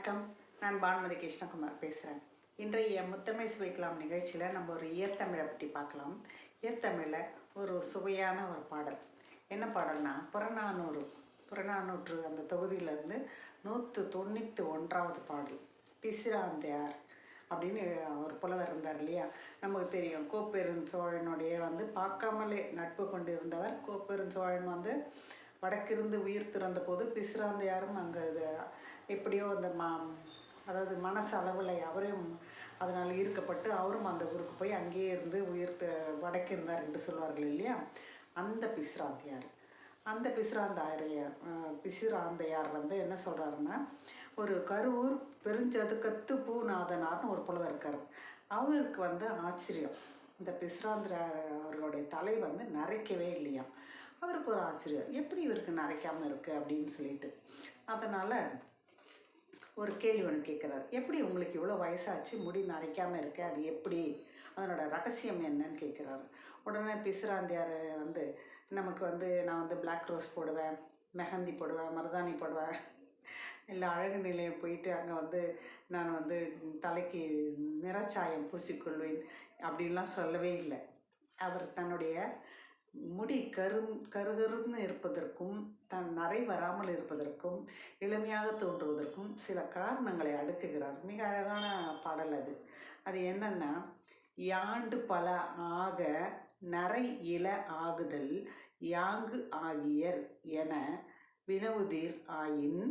வணக்கம். நான் பானுமதி கிருஷ்ணகுமார் பேசுகிறேன் இன்றைய முத்தமிழ் சுவைக்கலாம் நிகழ்ச்சியில் நம்ம ஒரு இயற்தமிழை பற்றி பார்க்கலாம். இயற்தமிழில் ஒரு சுவையான ஒரு பாடல். என்ன பாடல்னா புறநானூறு. புறநானூற்று அந்த தொகுதியிலேருந்து நூற்று தொண்ணூற்றி ஒன்றாவது பாடல். பிசிராந்தையார் அப்படின்னு ஒரு புலவர் இருந்தார் இல்லையா? நமக்கு தெரியும். கோப்பெருஞ்சோழனுடைய வந்து பார்க்காமலே நட்பு கொண்டு இருந்தவர் கோப்பெருஞ்சோழன் வந்து வடக்கிருந்து உயிர் திறந்த போது பிசிராந்தையாரும் அங்கே எப்படியோ அந்த மா அதாவது மனசு அளவில் அவரும் அதனால் ஈர்க்கப்பட்டு அவரும் அந்த ஊருக்கு போய் அங்கேயே இருந்து உயிர்த்து வடக்கிருந்தார் வடக்கு இருந்தார் என்று சொல்வார்கள் இல்லையா? அந்த பிசிராந்தையார் அந்த பிசிராந்தாரையார் அஹ், பிசிராந்தையார் வந்து என்ன சொல்கிறாருன்னா ஒரு கருவூர் பெருஞ்சதுக்கத்து பூநாதனார்னு ஒரு புலவர் இருக்கார். அவருக்கு வந்து ஆச்சரியம். இந்த பிசிராந்திரார் அவர்களுடைய தலை வந்து நரைக்கவே இல்லையாம். அவருக்கு ஒரு ஆச்சரியம். எப்படி இவருக்கு நரைக்காமல் இருக்குது அப்படின்னு சொல்லிட்டு. அதனால் ஒரு கேள்வி ஒன்று கேட்குறாரு எப்படி உங்களுக்கு இவ்வளோ வயசாச்சு? முடி நரைக்காமல் இருக்கு அது எப்படி? அதனோட ரகசியம் என்னன்னு கேட்குறாரு உடனே பிசுராந்தியார் வந்து நமக்கு வந்து நான் வந்து பிளாக் ரோஸ் போடுவேன் மெஹந்தி போடுவேன் மருதாணி போடுவேன். இல்லை அழகு நிலையம் போயிட்டு அங்கே வந்து நான் வந்து தலைக்கு நிறச்சாயம் பூசிக்கொள்வேன் அப்படின்லாம் சொல்லவே இல்லை. அவர் தன்னுடைய முடி கரும் கருகருன்னு இருப்பதற்கும் தன் நரை வராமல் இருப்பதற்கும் எளிமையாக தோன்றுவதற்கும் சில காரணங்களை அடுக்குகிறார். மிக அழகான பாடல் அது. அது என்னென்னா யாண்டு பல ஆக நரை இல ஆகுதல் யாங்கு ஆகியர் என வினவுதீர் ஆயின்.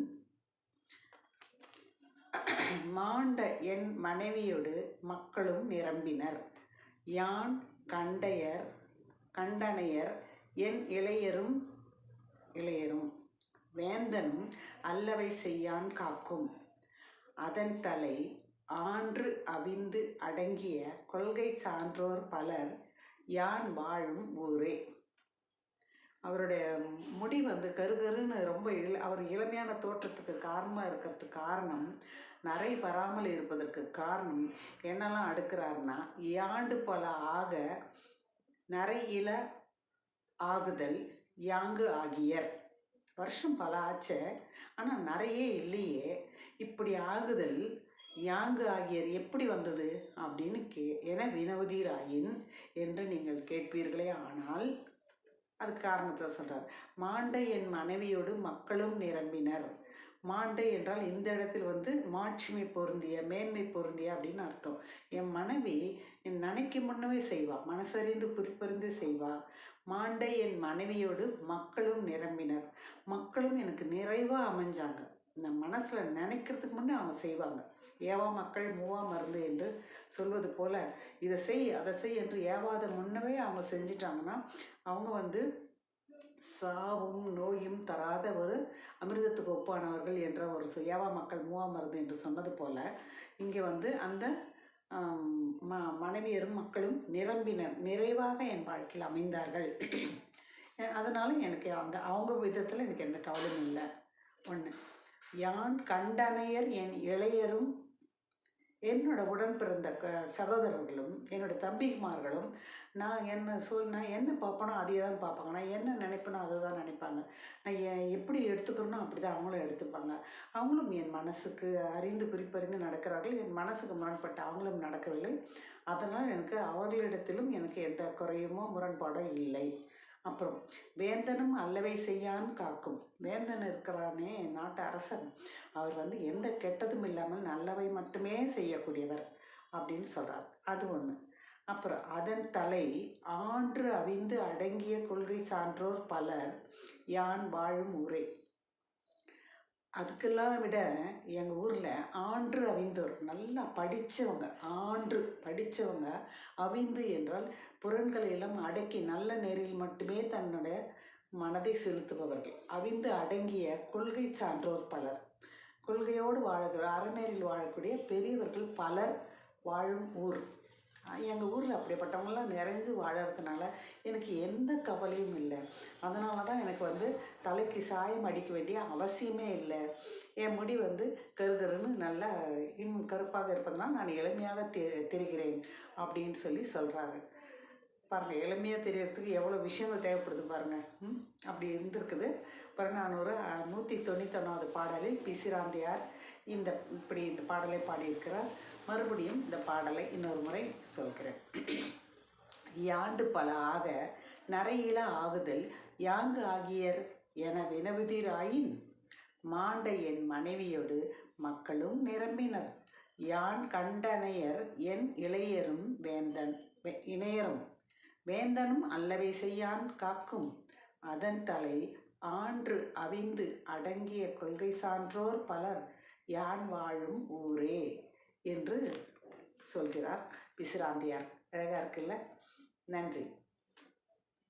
மாண்ட என் மனைவியோடு மக்களும் நிரம்பினர். யான் கண்டையர் கண்டனையர் என் இளையரும் இளையரும் வேந்தனும் அல்லவை செய்யான் காக்கும். அதன் தலை ஆன்று அவிந்து அடங்கிய கொள்கை சான்றோர் பலர் யான் வாழும் ஊரே. அவருடைய முடி வந்து கருகருன்னு ரொம்ப இள அவர் இளமையான தோற்றத்துக்கு காரணமாக இருக்கிறதுக்கு காரணம் நரை வராமல் இருப்பதற்கு காரணம் என்னெல்லாம் அடுக்கிறாருன்னா யாண்டு பல ஆக நரையில ஆகுதல் யாங்கு ஆகியர். வருஷம் பல ஆச்சு ஆனால் நிறைய இல்லையே. இப்படி ஆகுதல் யாங்கு ஆகியர் எப்படி வந்தது அப்படின்னு கே என வினவுதீராயின் என்று நீங்கள் கேட்பீர்களே. ஆனால் அது காரணத்தை சொல்கிறார் மாண்டை என் மனைவியோடு மக்களும் நிரம்பினர். மாண்டை என்றால் இந்த இடத்தில் வந்து மாட்சிமை பொருந்திய மேன்மை பொருந்திய அப்படின்னு அர்த்தம். என் மனைவி என் நினைக்கும் முன்னவே செய்வா. மனசறிந்து குறிப்பறிந்து செய்வா. மாண்டை என் மனைவியோடு மக்களும் நிரம்பினர். மக்களும் எனக்கு நிறைவாக அமைஞ்சாங்க. இந்த மனசில் நினைக்கிறதுக்கு முன்னே அவங்க செய்வாங்க. ஏவா மக்கள் மூவா மருந்து என்று சொல்வது போல் இதை செய் அதை செய் என்று ஏவாத முன்னவே அவங்க செஞ்சிட்டாங்கன்னா அவங்க வந்து சாவும் நோயும் தராத ஒரு அமிர்தத்துக்கு ஒப்பானவர்கள் என்ற ஒரு ஏவா மக்கள் மூவா மருந்து என்று சொன்னது போல இங்கே வந்து அந்த ம மனைவியரும் மக்களும் நிரம்பினர். நிறைவாக என் வாழ்க்கையில் அமைந்தார்கள். அதனால் எனக்கு அந்த அவங்க விதத்தில் எனக்கு எந்த கவலையும் இல்லை. ஒன்று யான் கண்டனையர் என் இளையரும் என்னோட உடன் பிறந்த க சகோதரர்களும் என்னோட தம்பிமார்களும் நான் என்ன சொல் நான் என்ன பார்ப்பனோ அதையே தான் பார்ப்பாங்க. நான் என்ன நினைப்பனோ அதை தான் நினைப்பாங்க. நான் எ- எப்படி எடுத்துக்கிறனோ அப்படி தான் அவங்களும் எடுத்துப்பாங்க. அவங்களும் என் மனசுக்கு அறிந்து குறிப்பறிந்து நடக்கிறார்கள். என் மனசுக்கு முரண்பட்டு அவங்களும் நடக்கவில்லை. அதனால் எனக்கு அவர்களிடத்திலும் எனக்கு எந்த குறையுமோ முரண்பாடோ இல்லை. அப்புறம் வேந்தனும் அல்லவை செய்யான் காக்கும். வேந்தன் இருக்கிறானே நாட்டு அரசன். அவர் வந்து எந்த கெட்டதும் இல்லாமல் நல்லவை மட்டுமே செய்யக்கூடியவர். அப்படின்னு சொல்கிறார் அது ஒன்று அப்புறம் அதன் தலை ஆன்று அவிந்து அடங்கிய கொள்கை சான்றோர் பலர் யான் வாழும் ஊரே. அதுக்கெல்லாம் விட எங்கள் ஊரில் ஆன்று அவிந்தோர் நல்லா படித்தவங்க ஆன்று படித்தவங்க அவிந்து என்றால் புறன்களை எல்லாம் அடக்கி நல்ல நேரில் மட்டுமே தன்னோட மனதை செலுத்துபவர்கள். அவிந்து அடங்கிய கொள்கை சான்றோர் பலர். கொள்கையோடு வாழக்கூடிய அறநேரில் வாழக்கூடிய பெரியவர்கள் பலர் வாழும் ஊர். எங்கள் ஊரில் அப்படிப்பட்டவங்களாம் நிறைஞ்சு வாழறதுனால எனக்கு எந்த கவலையும் இல்லை. அதனால தான் எனக்கு வந்து தலைக்கு சாயம் அடிக்க வேண்டிய அவசியமே இல்லை. என் முடி வந்து கருகருன்னு நல்லா இன்னும் கருப்பாக இருப்பதனால் நான் எளிமையாக தெ தெரிகிறேன் அப்படின்னு சொல்லி சொல்கிறாரு பாருங்கள் எளிமையாக தெரியறதுக்கு எவ்வளோ விஷயங்கள் தேவைப்படுது பாருங்கள் ம் அப்படி இருந்திருக்குது. புறநானூறு நூற்றி தொண்ணூத்தொன்னாவது பாடலில் பிசிராந்தையார் இந்த இப்படி இந்த பாடலை பாடியிருக்கிறார். மறுபடியும் இந்த பாடலை இன்னொரு முறை சொல்கிறேன். யாண்டு பல ஆக நரையில ஆகுதல் யாங்கு ஆகியர் என வினவுதிராயின்? மாண்ட என் மனைவியோடு மக்களும் நிரம்பினர். யான் கண்டனையர் என் இளையரும் வேந்தன் இணையரும். வேந்தனும் அல்லவை செய்யான் காக்கும். அதன் தலை ஆன்று அவிந்து அடங்கிய கொள்கை சான்றோர் பலர். யான் வாழும் ஊரே. என்று சொல்கிறார். பிசிராந்தியார் அழகாக இருக்குல்ல? நன்றி.